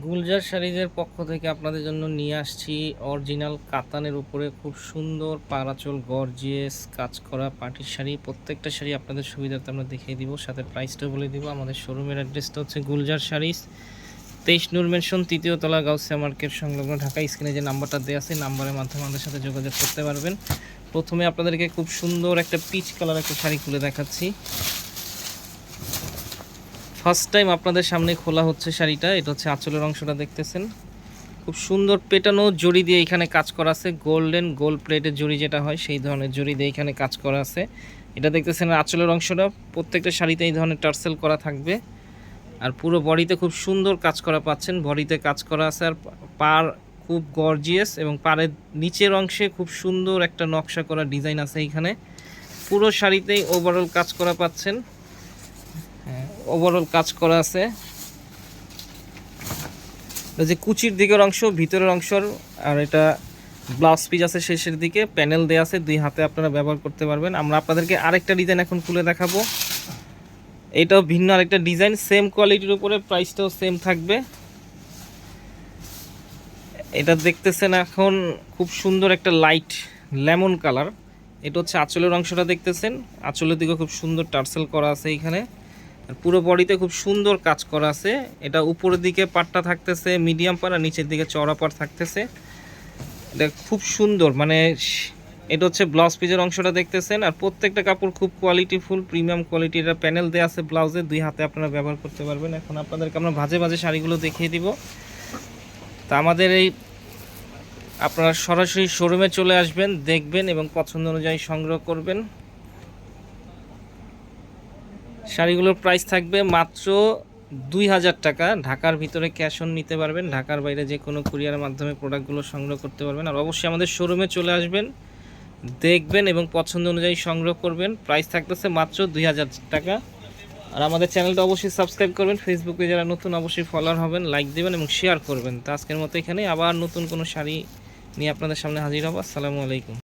গুলজার শাড়িজের পক্ষ থেকে আপনাদের জন্য নিয়ে আসছি অরিজিনাল কাতানের উপরে খুব সুন্দর পারাচল গর্জিয়াস কাজ করা পাটির শাড়ি। প্রত্যেকটা শাড়ি আপনাদের সুবিধার্থে আমরা দেখিয়ে দিব, সাথে প্রাইসটাও বলে দিব। আমাদের শোরুমের অ্যাড্রেসটা হচ্ছে গুলজার শাড়িস তেইশ নূর মেনশন তৃতীয় তলা গাউসিয়া মার্কেট সংলগ্ন ঢাকা। স্ক্রিনে যে নাম্বারটা দেওয়া আছে নাম্বারের মাধ্যমে আমাদের সাথে যোগাযোগ করতে পারবেন। প্রথমে আপনাদেরকে খুব সুন্দর একটা পিচ কালার একটা শাড়ি খুলে দেখাচ্ছি। ফার্স্ট টাইম আপনাদের সামনে খোলা হচ্ছে শাড়িটা, এটা হচ্ছে আঁচলের অংশটা দেখতেছেন। খুব সুন্দর পেটানো জড়ি দিয়ে এখানে কাজ করা আছে গোল্ডেন গোল্ড প্লেটের জড়ি যেটা হয়, সেই ধরনের জড়ি দিয়ে এখানে কাজ করা আছে। এটা দেখতেছেন আঁচলের অংশটা, প্রত্যেকটা শাড়িতে এই ধরনের টার্সেল করা থাকবে। আর পুরো বডিতে খুব সুন্দর কাজ করা পাচ্ছেন, বডিতে কাজ করা আছে, আর পার খুব গর্জিয়াস এবং পাড়ের নিচের অংশে খুব সুন্দর একটা নকশা করা ডিজাইন আছে এইখানে পুরো শাড়িতেই ওভারঅল কাজ করা পাচ্ছেন। ওভারঅল কাজ করা আছে। যে কুচির দিকের অংশ, ভিতরের অংশর, আর এটা ব্লাউজ পিস আছে শেষের দিকে প্যানেল দেওয়া আছে, দুই হাতে আপনারা ব্যবহার করতে পারবেন। আমরা আপনাদেরকে আরেকটা ডিজাইন এখন খুলে দেখাবো। এটাও ভিন্ন আরেকটা ডিজাইন সেম কোয়ালিটির উপরে প্রাইসটাও সেম থাকবে। এটা দেখতেছেন এখন খুব সুন্দর একটা লাইট লেমন কালার এটা হচ্ছে আঁচলের অংশটা দেখতেছেন। আঁচলের দিকে খুব সুন্দর টার্সেল করা আছে এখানে। পুরো বডিতে খুব সুন্দর কাজ করা আছে। এটা উপরের দিকে পাটটা থাকতেছে মিডিয়াম পার আর নিচের দিকে চড়া পার থাকতেছে। এটা খুব সুন্দর মানে এটা হচ্ছে ব্লাউজ পিজের অংশটা দেখতেছেন। আর প্রত্যেকটা কাপড় খুব কোয়ালিটিফুল প্রিমিয়াম কোয়ালিটি এটা প্যানেল দেওয়া আছে ব্লাউজে দুই হাতে আপনারা ব্যবহার করতে পারবেন। এখন আপনাদেরকে আমরা ভাজে ভাজে শাড়িগুলো দেখিয়ে দিব। তা আমাদের এই আপনারা সরাসরি শোরুমে চলে আসবেন, দেখবেন এবং পছন্দ অনুযায়ী সংগ্রহ করবেন। শাড়িগুলোর প্রাইস থাকবে মাত্র দুই হাজার টাকা। ঢাকার ভিতরে ক্যাশ অন নিতে পারবেন, ঢাকার বাইরে যে কোনো কুরিয়ারের মাধ্যমে প্রোডাক্টগুলো সংগ্রহ করতে পারবেন। আর অবশ্যই আমাদের শোরুমে চলে আসবেন, দেখবেন এবং পছন্দ অনুযায়ী সংগ্রহ করবেন। প্রাইস থাকতেছে মাত্র দুই হাজার টাকা। আর আমাদের চ্যানেলটা অবশ্যই সাবস্ক্রাইব করবেন। ফেসবুকে যারা নতুন অবশ্যই ফলোয়ার হবেন লাইক দেবেন এবং শেয়ার করবেন। তো আজকের মতো এখানে আবার নতুন কোনো শাড়ি নিয়ে আপনাদের সামনে হাজির হব। আসসালামু আলাইকুম।